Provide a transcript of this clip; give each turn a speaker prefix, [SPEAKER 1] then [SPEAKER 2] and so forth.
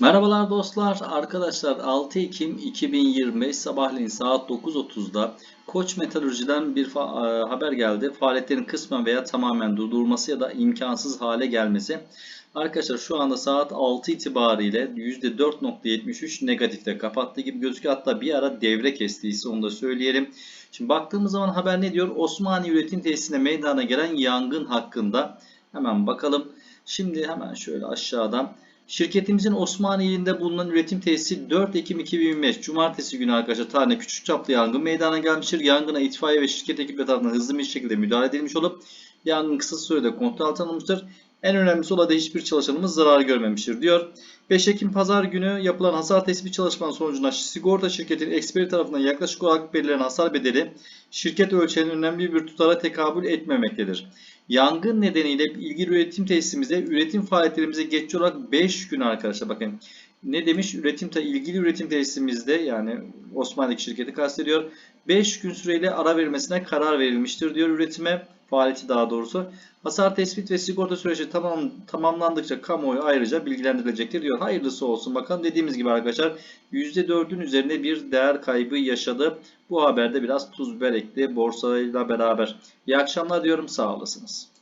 [SPEAKER 1] Merhabalar dostlar. Arkadaşlar 6 Ekim 2025 sabahleyin saat 9.30'da Koç Metalurji'den bir e, haber geldi. Faaliyetlerin kısmen veya tamamen durdurulması ya da imkansız hale gelmesi. Arkadaşlar şu anda saat 6 itibariyle %4.73 negatifte kapattığı gibi gözüküyor. Hatta bir ara devre kestiyse onu da söyleyelim. Şimdi baktığımız zaman haber ne diyor? Osmaniye Üretim Tesisinde meydana gelen yangın hakkında hemen bakalım. Şimdi hemen şöyle aşağıdan Şirketimizin Osmaniye'inde bulunan üretim tesisi 4 Ekim 2025 Cumartesi günü arkadaşlar tarihinde küçük çaplı yangın meydana gelmiştir. Yangına itfaiye ve şirket ekipleri tarafından hızlı bir şekilde müdahale edilmiş olup yangın kısa sürede kontrol altına alınmıştır. En önemlisi olayda hiçbir çalışanımız zarar görmemiştir diyor. 5 Ekim Pazar günü yapılan hasar tespit çalışmanın sonucunda sigorta şirketinin eksperi tarafından yaklaşık olarak belirlenen hasar bedeli şirket ölçeğinin önemli bir tutara tekabül etmemektedir. Yangın nedeniyle ilgili üretim tesisimizde üretim faaliyetlerimize geçici olarak 5 gün arkadaşlar bakın. Ne demiş? Üretim ilgili üretim tesisimizde yani Osmanlı şirketi kastediyor. 5 gün süreyle ara verilmesine karar verilmiştir diyor üretime faaliyeti daha doğrusu. Hasar tespit ve sigorta süreci tamam, tamamlandıkça kamuoyu ayrıca bilgilendirilecektir diyor. Hayırlısı olsun bakalım. Dediğimiz gibi arkadaşlar %4'ün üzerinde bir değer kaybı yaşadı. Bu haberde biraz tuz biber ekli borsayla beraber. İyi akşamlar diyorum sağ olasınız.